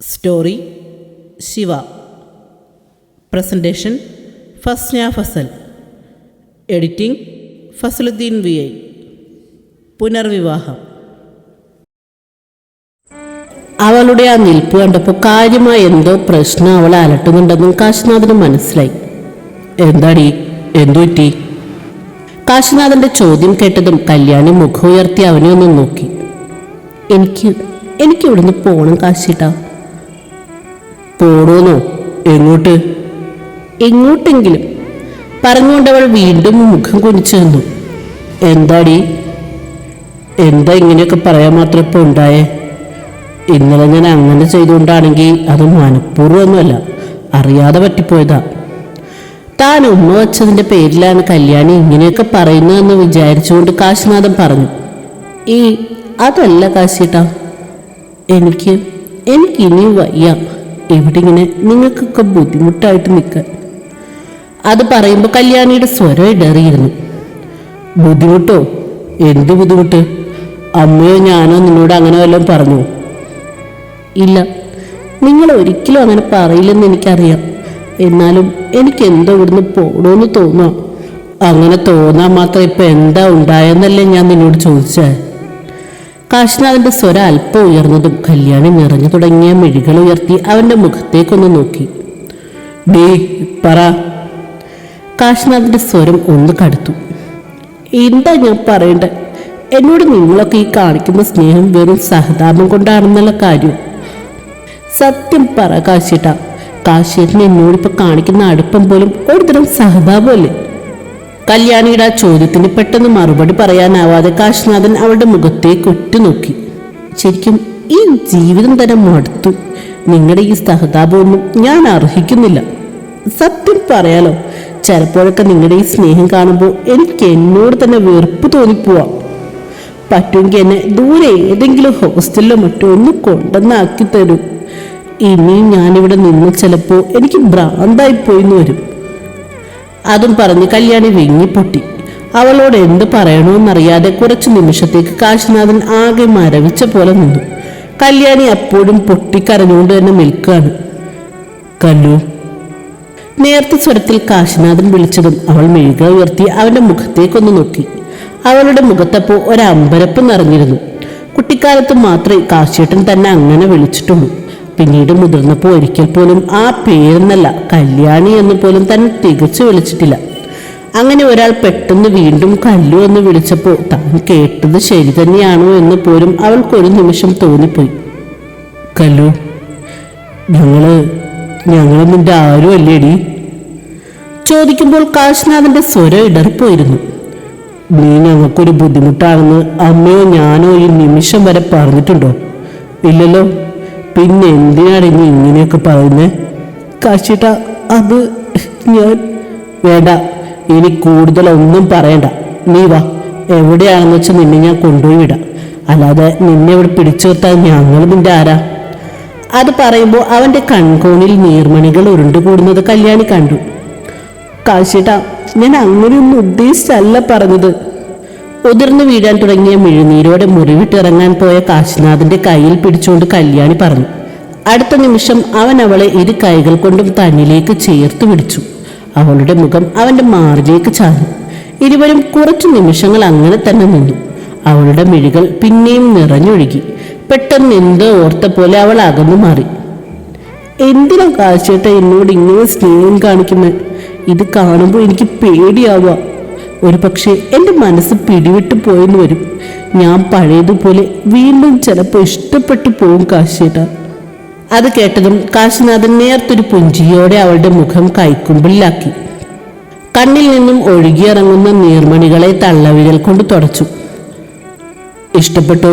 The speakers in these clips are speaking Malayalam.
Story Shiva presentation Fasna Fasal editing Fasaluddin V I പുനർവിവാഹം അവളുടെ ആ നിൽപ്പ് കണ്ടപ്പോൾ കാര്യമായ എന്തോ പ്രശ്നം അവളെ അലട്ടുന്നുണ്ടെന്നും കാശിനാഥന് മനസ്സിലായി. എന്താടി? എന്തു പറ്റി? കാശിനാഥന്റെ ചോദ്യം കേട്ടതും കല്യാണി മുഖം ഉയർത്തി അവനെ ഒന്ന് നോക്കി. എനിക്ക് എനിക്ക് ഇവിടുന്ന് പോണം കാശിട്ടാ? പോണോന്നോ? എങ്ങോട്ട്? എങ്ങോട്ടെങ്കിലും പറഞ്ഞുകൊണ്ട് അവൾ വീണ്ടും മുഖം കുനിച്ചു നിന്നു. എന്താടി? എന്താ ഇങ്ങനെയൊക്കെ പറയാൻ മാത്രം ഇപ്പോൾ ഉണ്ടായേ? ഇന്നലെ ഞാൻ അങ്ങനെ ചെയ്തുകൊണ്ടാണെങ്കിൽ അത് മനഃപൂർവമൊന്നുമല്ല അറിയാതെ പറ്റിപ്പോയതാ. താൻ ഉമ്മ വച്ചതിന്റെ പേരിലാണ് കല്യാണി ഇങ്ങനെയൊക്കെ പറയുന്നതെന്ന് വിചാരിച്ചുകൊണ്ട് കാശിനാഥൻ പറഞ്ഞു. ഈ അതല്ല കാശിട്ടാ എനിക്ക് എനിക്ക് ഇനി വയ്യ. ഇവിടെ ഇങ്ങനെ നിങ്ങൾക്കൊക്കെ ബുദ്ധിമുട്ടായിട്ട് നിൽക്കാൻ. അത് പറയുമ്പോൾ കല്യാണിയുടെ സ്വരം ഇടറിയിരുന്നു. ബുദ്ധിമുട്ടോ? എന്ത് ബുദ്ധിമുട്ട്? അമ്മയോ ഞാനോ നിന്നോട് അങ്ങനെ വല്ലതും പറഞ്ഞു? ഇല്ല. നിങ്ങൾ ഒരിക്കലും അങ്ങനെ പറയില്ലെന്ന് എനിക്കറിയാം. എന്നാലും എനിക്ക് എന്തോ ഇവിടുന്ന് പോടോന്ന് തോന്നുക അങ്ങനെ തോന്നാൻ മാത്രം ഇപ്പൊ എന്താ ഉണ്ടായെന്നല്ലേ ഞാൻ നിന്നോട് ചോദിച്ചേ. കാശ്നാഥിന്റെ സ്വരം അല്പം ഉയർന്നതും കല്യാണി നിറഞ്ഞു തുടങ്ങിയ മിഴികൾ ഉയർത്തി അവന്റെ മുഖത്തേക്കൊന്ന് നോക്കി. ഡേ പറ. കാശ്നാഥിന്റെ സ്വരം ഒന്ന് കടുത്തു. എന്താ ഞാൻ പറയണ്ടേ? എന്നോട് നിങ്ങളൊക്കെ ഈ കാണിക്കുന്ന സ്നേഹം വെറും സഹതാപം കൊണ്ടാണെന്നുള്ള കാര്യം. സത്യം പറ കാശിട്ട. കാശിയേട്ടൻ ഇപ്പൊ കാണിക്കുന്ന അടുപ്പം പോലും ഒരുതരം സഹതാപമല്ലേ? കല്യാണിയുടെ ആ ചോദ്യത്തിന് പെട്ടെന്ന് മറുപടി പറയാനാവാതെ കാശിനാഥൻ അവളുടെ മുഖത്തേക്ക് ഉറ്റുനോക്കി ശരിക്കും ഈ ജീവിതം തന്നെ മടുത്തു. നിങ്ങളുടെ ഈ സഹതാപമൊന്നും ഞാൻ അർഹിക്കുന്നില്ല. സത്യം പറയാലോ ചിലപ്പോഴൊക്കെ നിങ്ങളുടെ ഈ സ്നേഹം കാണുമ്പോൾ എനിക്ക് എന്നോട് തന്നെ വെറുപ്പ് തോന്നിപ്പോവാം. പറ്റുമെങ്കിൽ എന്നെ ദൂരെ ഏതെങ്കിലും ഹോസ്റ്റലിലോ മറ്റോ ഒന്ന് കൊണ്ടുവന്നാക്കി തരൂ. ഇനിയും ഞാനിവിടെ നിന്ന് ചിലപ്പോൾ എനിക്ക് ഭ്രാന്തായി പോയിന്ന് വരും. അതും പറഞ്ഞ് കല്യാണി വിങ്ങിപ്പൊട്ടി അവളോട് എന്ത് പറയണമെന്നറിയാതെ കുറച്ചു നിമിഷത്തേക്ക് കാശിനാഥൻ ആകെ മരവിച്ച പോലെ നിന്നു. കല്യാണി അപ്പോഴും പൊട്ടിക്കരഞ്ഞുകൊണ്ട് തന്നെ നിൽക്കുകയാണ് കല്ലു. നേരത്തെ സ്വരത്തിൽ കാശിനാഥൻ വിളിച്ചതും അവൾ മെഴുക ഉയർത്തി അവന്റെ മുഖത്തേക്കൊന്ന് നോക്കി. അവളുടെ മുഖത്തപ്പോ ഒരമ്പരപ്പ് നിറഞ്ഞിരുന്നു. കുട്ടിക്കാലത്ത് മാത്രമേ കാശിയേട്ടൻ തന്നെ അങ്ങനെ വിളിച്ചിട്ടുള്ളൂ. പിന്നീട് മുതിർന്നപ്പോൾ ഒരിക്കൽ പോലും ആ പേരെന്നല്ല കല്യാണി എന്ന് പോലും തന്നെ തികച്ചു വിളിച്ചിട്ടില്ല. അങ്ങനെ ഒരാൾ പെട്ടെന്ന് വീണ്ടും കല്ലു എന്ന് വിളിച്ചപ്പോൾ താൻ കേട്ടത് ശരി തന്നെയാണോ എന്ന് പോലും അവൾക്കൊരു നിമിഷം തോന്നിപ്പോയി. കല്ലു ഞങ്ങൾ ഞങ്ങൾ നിന്റെ ആരും അല്ലേടി ചോദിക്കുമ്പോൾ കാശ്നാഥന്റെ സ്വരം ഇടറിപ്പോയിരുന്നു. നീ ഞങ്ങൾക്കൊരു ബുദ്ധിമുട്ടാണെന്ന് അമ്മയോ ഞാനോ ഈ നിമിഷം വരെ പറഞ്ഞിട്ടുണ്ടോ? ഇല്ലല്ലോ പിന്നെ എന്തിനാണ് ഇനി ഇങ്ങനെയൊക്കെ പറയുന്നത് കാശിട്ട അത് ഞാൻ വേണ്ട. ഇനി കൂടുതലൊന്നും പറയണ്ട. നീ വാ. എവിടെയാണെന്ന് വെച്ചാൽ നിന്നെ ഞാൻ കൊണ്ടുപോയി വിടാം. അല്ലാതെ നിന്നെ ഇവിടെ പിടിച്ചു നിർത്താൻ ഞങ്ങൾ നിന്റെ ആരാ? അത് പറയുമ്പോൾ അവന്റെ കൺകോണിൽ നീർമണികൾ ഉരുണ്ടുകൂടുന്നത് കല്യാണി കണ്ടു. കാശിട്ട ഞാൻ അങ്ങനെയൊന്നും ഉദ്ദേശിച്ചല്ല പറഞ്ഞത്. ഉതിർന്നു വീഴാൻ തുടങ്ങിയ മിഴുനീരോടെ മുറിവിട്ടിറങ്ങാൻ പോയ കാശിനാഥിന്റെ കയ്യിൽ പിടിച്ചുകൊണ്ട് കല്യാണി പറഞ്ഞു. അടുത്ത നിമിഷം അവൻ അവളെ ഇരു കൈകൾ കൊണ്ടും തന്നിലേക്ക് ചേർത്ത് പിടിച്ചു. അവളുടെ മുഖം അവന്റെ മാറിലേക്ക് ചാഞ്ഞു. ഇരുവരും കുറച്ചു നിമിഷങ്ങൾ അങ്ങനെ തന്നെ നിന്നു. അവളുടെ മിഴികൾ പിന്നെയും നിറഞ്ഞൊഴുകി. പെട്ടെന്ന് എന്തോ ഓർത്ത പോലെ അവൾ അകന്നു മാറി. എന്തിനാ കാശേട്ട എന്നോട് ഇങ്ങനെ സ്നേഹം കാണിക്കുന്നത് ഇത് കാണുമ്പോൾ എനിക്ക് പേടിയാവുക ഒരു പക്ഷേ എന്റെ മനസ്സ് പിടിവിട്ട് പോയെന്ന് വരും. ഞാൻ പഴയതുപോലെ വീണ്ടും ചിലപ്പോൾ ഇഷ്ടപ്പെട്ടു പോവും കാശേട്ട അത് കേട്ടതും കാശിനാഥൻ നേർത്തൊരു പുഞ്ചിയോടെ അവളുടെ മുഖം കൈക്കുമ്പിളിലാക്കി. കണ്ണിൽ നിന്നും ഒഴുകിയിറങ്ങുന്ന നീർമണികളെ തള്ളവിരൽ കൊണ്ട് തുടച്ചു. ഇഷ്ടപ്പെട്ടോ?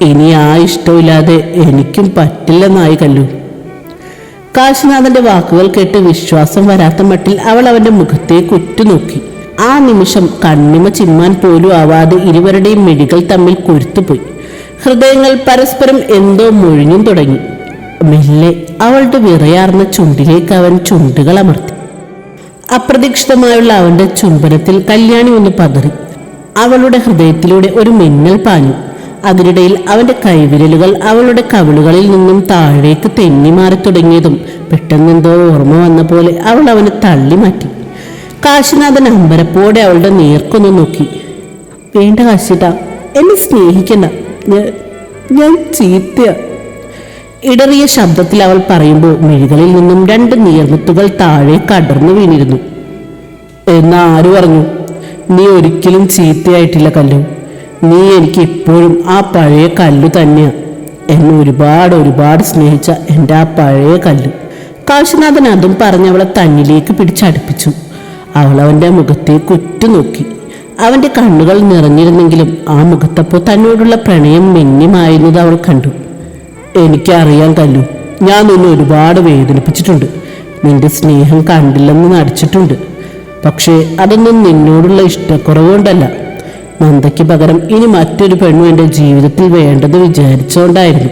ഇനി ആ ഇഷ്ടമില്ലാതെ എനിക്കും പറ്റില്ലെന്നായി കല്ലു. കാശിനാഥന്റെ വാക്കുകൾ കേട്ട് വിശ്വാസം വരാത്ത മട്ടിൽ അവൾ അവന്റെ മുഖത്തേക്ക് ഉറ്റുനോക്കി. ആ നിമിഷം കണ്ണിമ ചിമ്മാൻ പോലും ആവാതെ ഇരുവരുടെയും മിഴികൾ തമ്മിൽ കൊരുത്തുപോയി. ഹൃദയങ്ങൾ പരസ്പരം എന്തോ മൊഴിഞ്ഞും തുടങ്ങി. മെല്ലെ അവളുടെ വിറയാർന്ന ചുണ്ടിലേക്ക് അവൻ ചുണ്ടുകൾ അമർത്തി. അപ്രതീക്ഷിതമായുള്ള അവന്റെ ചുംബനത്തിൽ കല്യാണി ഒന്ന് പതറി. അവളുടെ ഹൃദയത്തിലൂടെ ഒരു മിന്നൽ പാഞ്ഞു. അതിനിടയിൽ അവന്റെ കൈവിരലുകൾ അവളുടെ കവിളുകളിൽ നിന്നും താഴേക്ക് തെന്നി മാറി തുടങ്ങിയതും പെട്ടെന്നെന്തോ ഓർമ്മ വന്ന പോലെ അവൾ അവനെ തള്ളി മാറ്റി കാശിനാഥൻ അമ്പരപ്പോടെ അവളുടെ നേർക്കൊന്ന് നോക്കി. വേണ്ട കാശിട്ട എന്നെ സ്നേഹിക്കണ്ട. ഞാൻ ചീത്ത ഇടറിയ ശബ്ദത്തിൽ അവൾ പറയുമ്പോൾ മെഴുകളിൽ നിന്നും രണ്ട് നീർമുത്തുകൾ താഴെ കടർന്നു വീണിരുന്നു. എന്നാ ആര് പറഞ്ഞു? നീ ഒരിക്കലും ചീത്തയായിട്ടില്ല കല്ലു. നീ എനിക്ക് ഇപ്പോഴും ആ പഴയ കല്ലു തന്നെയാ. എന്നെ ഒരുപാട് ഒരുപാട് സ്നേഹിച്ച എന്റെ ആ പഴയ കല്ലു. കാശിനാഥൻ അതും പറഞ്ഞ് അവളെ തന്നിലേക്ക് പിടിച്ചടുപ്പിച്ചു. അവൾ അവന്റെ മുഖത്തേക്ക് ഉറ്റുനോക്കി അവന്റെ കണ്ണുകൾ നിറഞ്ഞിരുന്നെങ്കിലും ആ മുഖത്തപ്പോൾ തന്നോടുള്ള പ്രണയം മെന്യമായിരുന്നത് അവൾ കണ്ടു. എനിക്കറിയാൻ കല്ലു ഞാൻ നിന്നെ ഒരുപാട് വേദനിപ്പിച്ചിട്ടുണ്ട്. നിന്റെ സ്നേഹം കണ്ടില്ലെന്ന് നടിച്ചിട്ടുണ്ട്. പക്ഷേ അതൊന്നും നിന്നോടുള്ള ഇഷ്ടക്കുറവ് കൊണ്ടല്ല നന്ദയ്ക്ക് പകരം ഇനി മറ്റൊരു പെണ്ണു എന്റെ ജീവിതത്തിൽ വേണ്ടത് വിചാരിച്ചുകൊണ്ടായിരുന്നു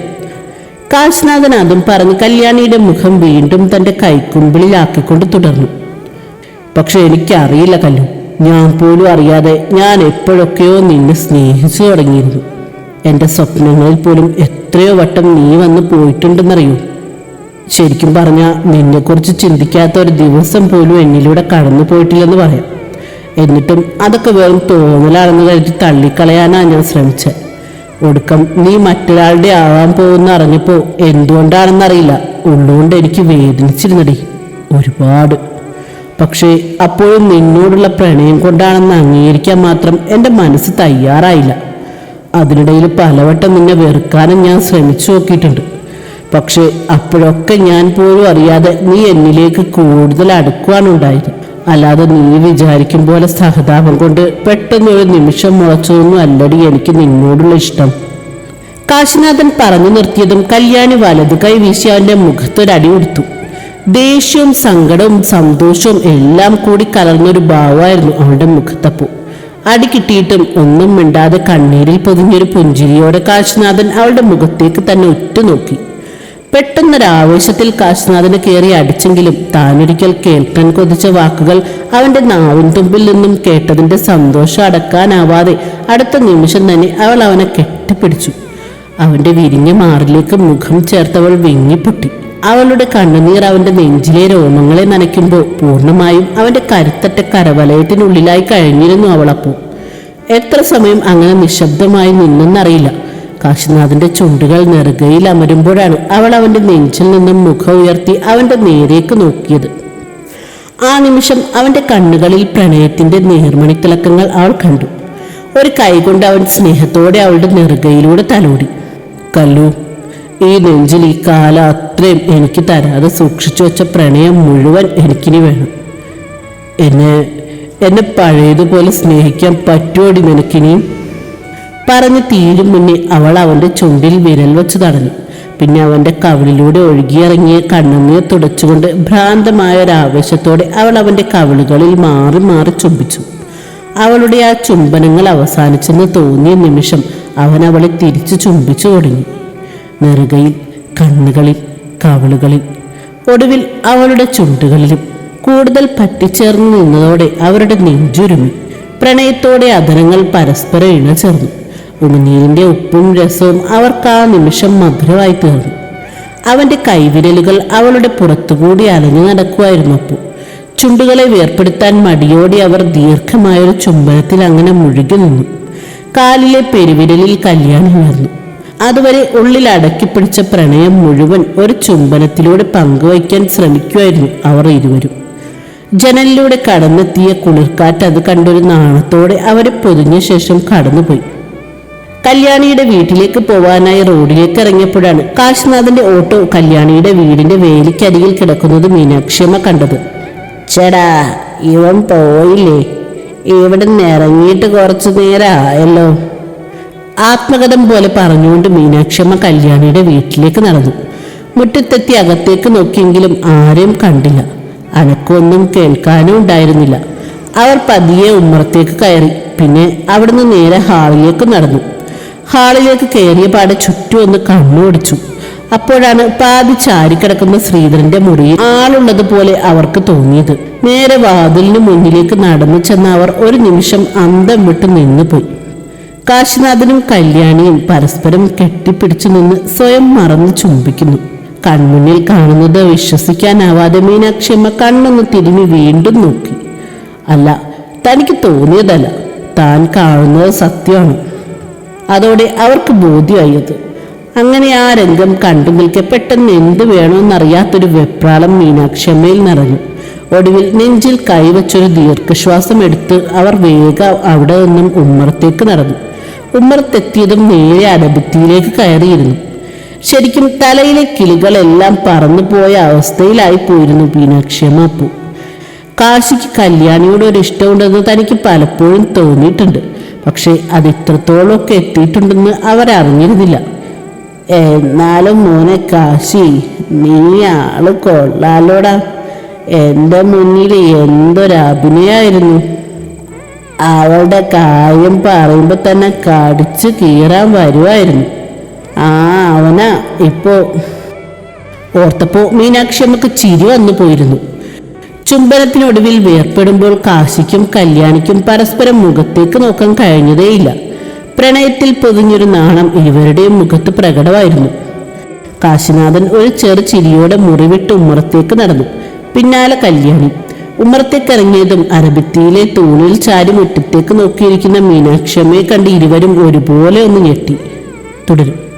കാശ്നാഥൻ അതും പറഞ്ഞ് കല്യാണിയുടെ മുഖം വീണ്ടും തന്റെ കൈക്കുമ്പിളിലാക്കിക്കൊണ്ട് തുടർന്നു. പക്ഷെ എനിക്കറിയില്ല കല്ലു. ഞാൻ പോലും അറിയാതെ ഞാൻ എപ്പോഴൊക്കെയോ നിന്നെ സ്നേഹിച്ചു തുടങ്ങിയിരുന്നു. എന്റെ സ്വപ്നങ്ങളിൽ പോലും എത്രയോ വട്ടം നീ വന്ന് പോയിട്ടുണ്ടെന്നറിയൂ. ശരിക്കും പറഞ്ഞാൽ നിന്നെക്കുറിച്ച് ചിന്തിക്കാത്ത ഒരു ദിവസം പോലും എന്നിലൂടെ കടന്നു പോയിട്ടില്ലെന്ന് പറയാം. എന്നിട്ടും അതൊക്കെ വെറും തോന്നലാണെന്ന് കരുതി തള്ളിക്കളയാനാണ് ഞാൻ ശ്രമിച്ചത് ഒടുക്കം നീ മറ്റൊരാളുടെ ആവാൻ പോകുന്ന അറിഞ്ഞപ്പോൾ എന്തുകൊണ്ടാണെന്നറിയില്ല. ഉള്ളുകൊണ്ട് എനിക്ക് വേദനിച്ചിരുന്നടി. ഒരുപാട്. പക്ഷേ അപ്പോഴും നിന്നോടുള്ള പ്രണയം കൊണ്ടാണെന്ന് അംഗീകരിക്കാൻ മാത്രം എന്റെ മനസ്സ് തയ്യാറായില്ല. അതിനിടയിൽ പലവട്ടം നിന്നെ വെറുക്കാനും ഞാൻ ശ്രമിച്ചു നോക്കിയിട്ടുണ്ട്. പക്ഷേ അപ്പോഴൊക്കെ ഞാൻ പോലും അറിയാതെ നീ എന്നിലേക്ക് കൂടുതൽ അടുക്കുവാനുണ്ടായിരുന്നു അല്ലാതെ നീ വിചാരിക്കും പോലെ സഹതാപം കൊണ്ട് പെട്ടെന്നൊരു നിമിഷം മുളച്ചതൊന്നും അല്ലടി എനിക്ക് നിന്നോടുള്ള ഇഷ്ടം. കാശിനാഥൻ പറഞ്ഞു നിർത്തിയതും കല്യാണി വലത് കൈ വീശി അവന്റെ മുഖത്തൊരടി കൊടുത്തു ദേഷ്യവും സങ്കടവും സന്തോഷവും എല്ലാം കൂടി കലർന്നൊരു ഭാവമായിരുന്നു അവളുടെ മുഖത്തപ്പു. അടികിട്ടിയിട്ടും ഒന്നും മിണ്ടാതെ കണ്ണീരിൽ പൊതിഞ്ഞൊരു പുഞ്ചിരിയോടെ കാശിനാഥൻ അവളുടെ മുഖത്തേക്ക് തന്നെ ഉറ്റുനോക്കി. പെട്ടെന്നൊരു ആവേശത്തിൽ കാശിനാഥന് കയറി അടിച്ചെങ്കിലും താനൊരിക്കൽ കേൾക്കാൻ കൊതിച്ച വാക്കുകൾ അവന്റെ നാവിൻ തുമ്പിൽ നിന്നും കേട്ടതിന്റെ സന്തോഷം അടക്കാനാവാതെ അടുത്ത നിമിഷം തന്നെ അവൾ അവനെ കെട്ടിപ്പിടിച്ചു. അവന്റെ വിരിഞ്ഞ മാറിലേക്ക് മുഖം ചേർത്തവൾ വിങ്ങിപ്പൊട്ടി. അവളുടെ കണ്ണുനീർ അവന്റെ നെഞ്ചിലെ രോമങ്ങളെ നനയ്ക്കുമ്പോൾ പൂർണമായും അവന്റെ കരുത്തറ്റ കരവലയത്തിനുള്ളിലായി കഴിഞ്ഞിരുന്നു അവളപ്പോൾ എത്ര സമയം അങ്ങനെ നിശബ്ദമായി നിന്നെന്നറിയില്ല. കാശിനാഥന്റെ ചുണ്ടുകൾ നെറുകയിൽ അമരുമ്പോഴാണ് അവൾ അവന്റെ നെഞ്ചിൽ നിന്നും മുഖം ഉയർത്തി അവന്റെ നേരേക്ക് നോക്കിയത്. ആ നിമിഷം അവന്റെ കണ്ണുകളിൽ പ്രണയത്തിന്റെ നേർമണിത്തിളക്കങ്ങൾ അവൾ കണ്ടു. ഒരു കൈകൊണ്ട് അവൻ സ്നേഹത്തോടെ അവളുടെ നെറുകയിലൂടെ തലോടി. കല്ലു ഈ നെഞ്ചിൽ ഈ കാലം അത്രയും എനിക്ക് തരാതെ സൂക്ഷിച്ചു വെച്ച പ്രണയം മുഴുവൻ എനിക്കിനി വേണം. എന്നെ എന്നെ പഴയതുപോലെ സ്നേഹിക്കാൻ പറ്റുമോടി നിനക്കിനിയും പറഞ്ഞ് തീരും മുന്നേ അവൾ അവന്റെ ചുണ്ടിൽ വിരൽ വെച്ച് തടഞ്ഞു. പിന്നെ അവന്റെ കവിളിലൂടെ ഒഴുകിയിറങ്ങിയ കണ്ണുനീർ തുടച്ചുകൊണ്ട് ഭ്രാന്തമായ ഒരു ആവേശത്തോടെ അവൾ അവന്റെ കവിളുകളിൽ മാറി മാറി ചുംബിച്ചു. അവളുടെ ആ ചുംബനങ്ങൾ അവസാനിച്ചെന്ന് തോന്നിയ നിമിഷം അവൻ അവളെ തിരിച്ചു ചുംബിച്ചു തുടങ്ങി. നെറുകയിൽ കണ്ണുകളിൽ കവിളുകളിൽ ഒടുവിൽ അവളുടെ ചുണ്ടുകളിലും കൂടുതൽ പറ്റിച്ചേർന്ന് നിന്നതോടെ അവരുടെ നെഞ്ചുരുമി പ്രണയത്തോടെ അധരങ്ങൾ പരസ്പരം ഇണചേർന്നു. ഉമിനീരിന്റെ ഉപ്പും രസവും അവർക്ക് ആ നിമിഷം മധുരമായി തീർന്നു. അവന്റെ കൈവിരലുകൾ അവളുടെ പുറത്തുകൂടി അലഞ്ഞു നടക്കുമായിരുന്നു ചുണ്ടുകളെ വേർപ്പെടുത്താൻ മടിയോടെ അവർ ദീർഘമായൊരു ചുംബനത്തിൽ അങ്ങനെ മുഴുകി നിന്നു. കാലിലെ പെരുവിരലിൽ കല്യാണം ഉയർന്നു. അതുവരെ ഉള്ളിൽ അടക്കിപ്പിടിച്ച പ്രണയം മുഴുവൻ ഒരു ചുംബനത്തിലൂടെ പങ്കുവയ്ക്കാൻ ശ്രമിക്കുമായിരുന്നു അവർ ഇരുവരും. ജനലിലൂടെ കടന്നെത്തിയ കുളിർക്കാറ്റ് അത് കണ്ടൊരു നാണത്തോടെ അവരെ പൊതിഞ്ഞ ശേഷം കടന്നുപോയി. കല്യാണിയുടെ വീട്ടിലേക്ക് പോവാനായി റോഡിലേക്ക് ഇറങ്ങിയപ്പോഴാണ് കാശിനാഥന്റെ ഓട്ടോ കല്യാണിയുടെ വീടിന്റെ വേലിക്കരികിൽ കിടക്കുന്നത് മീനാക്ഷിയമ്മ കണ്ടത്. ചേടാ ഇവൻ പോയില്ലേ? ഇവിടെ നിന്ന് ഇറങ്ങിയിട്ട് കുറച്ചു നേരമായല്ലോ ആത്മകഥം പോലെ പറഞ്ഞുകൊണ്ട് മീനാക്ഷിയമ്മ കല്യാണിയുടെ വീട്ടിലേക്ക് നടന്നു. മുറ്റത്തെത്തി അകത്തേക്ക് നോക്കിയെങ്കിലും ആരെയും കണ്ടില്ല. അനക്കൊന്നും കേൾക്കാനും ഉണ്ടായിരുന്നില്ല. അവർ പതിയെ ഉമ്മറത്തേക്ക് കയറി. പിന്നെ അവിടുന്ന് നേരെ ഹാളിലേക്ക് നടന്നു. ഹാളിലേക്ക് കയറിയ പാടെ ചുറ്റും ഒന്ന് കണ്ണോടിച്ചു അപ്പോഴാണ് പാതി ചാരിക്കിടക്കുന്ന ശ്രീധരന്റെ മുറിയിൽ ആളുള്ളതുപോലെ അവർക്ക് തോന്നിയത്. നേരെ വാതിലിന് മുന്നിലേക്ക് നടന്നു ചെന്ന അവർ ഒരു നിമിഷം അന്തം വിട്ട് നിന്നുപോയി. കാശിനാഥനും കല്യാണിയും പരസ്പരം കെട്ടിപ്പിടിച്ചു നിന്ന് സ്വയം മറന്ന് ചുംബിക്കുന്നു. കൺമുന്നിൽ കാണുന്നത് വിശ്വസിക്കാനാവാതെ മീനാക്ഷിയമ്മ കണ്ണൊന്ന് തിരിഞ്ഞു വീണ്ടും നോക്കി. അല്ല തനിക്ക് തോന്നിയതല്ല. താൻ കാണുന്നത് സത്യമാണ്. അതോടെ അവർക്ക് ബോധ്യമായത് അങ്ങനെ ആ രംഗം കണ്ടു നിൽക്കെ പെട്ടെന്ന് എന്ത് വേണമെന്നറിയാത്തൊരു വെപ്രാളം മീനാക്ഷമ്മയിൽ നിറഞ്ഞു. ഒടുവിൽ നെഞ്ചിൽ കൈവച്ചൊരു ദീർഘശ്വാസം എടുത്ത് അവർ വേഗം അവിടെ നിന്നും ഉമ്മറത്തേക്ക് നടന്നു. ഉമ്മറത്തെത്തിയതും നേരെ അടഭിത്തിയിലേക്ക് കയറിയിരുന്നു. ശരിക്കും തലയിലെ കിളികളെല്ലാം പറന്നു പോയ അവസ്ഥയിലായി പോയിരുന്നു മീനാക്ഷിയമ്മ അപ്പു കാശിക്ക് കല്യാണിയോട് ഒരു ഇഷ്ടമുണ്ടെന്ന് തനിക്ക് പലപ്പോഴും തോന്നിയിട്ടുണ്ട്. പക്ഷേ അത് ഇത്രത്തോളമൊക്കെ എത്തിയിട്ടുണ്ടെന്ന് അവരറിഞ്ഞിരുന്നില്ല. എന്നാലും മോനെ കാശി നീ ആൾ കൊള്ളാലോടാ. എന്റെ മുന്നിൽ എന്തൊരു അഭിനയായിരുന്നു അവളുടെ കാര്യം പറയുമ്പോൾ തന്നെ കടിച്ചു കീറാൻ വരുമായിരുന്നു ആ അവന. ഇപ്പോ ഓർത്തപ്പോ മീനാക്ഷി അമ്മയ്ക്ക് ചിരി വന്നു പോയിരുന്നു. ചുംബനത്തിനൊടുവിൽ വേർപ്പെടുമ്പോൾ കാശിക്കും കല്യാണിക്കും പരസ്പരം മുഖത്തേക്ക് നോക്കാൻ കഴിഞ്ഞതേയില്ല. പ്രണയത്തിൽ പൊതിഞ്ഞൊരു നാണം ഇരുവരുടെയും മുഖത്ത് പ്രകടമായിരുന്നു. കാശിനാഥൻ ഒരു ചെറു ചിരിയോടെ മുറിവിട്ട് ഉമ്മറത്തേക്ക് നടന്നു. പിന്നാലെ കല്യാണി ഉമ്മറത്തേക്ക് ഇറങ്ങിയതും അരബിത്തിയിലെ തൂണിൽ ചാരി മുറ്റത്തേക്ക് നോക്കിയിരിക്കുന്ന മീനാക്ഷമ്മയെ കണ്ട് ഇരുവരും ഒരുപോലെ ഒന്ന് ഞെട്ടി. തുടരും.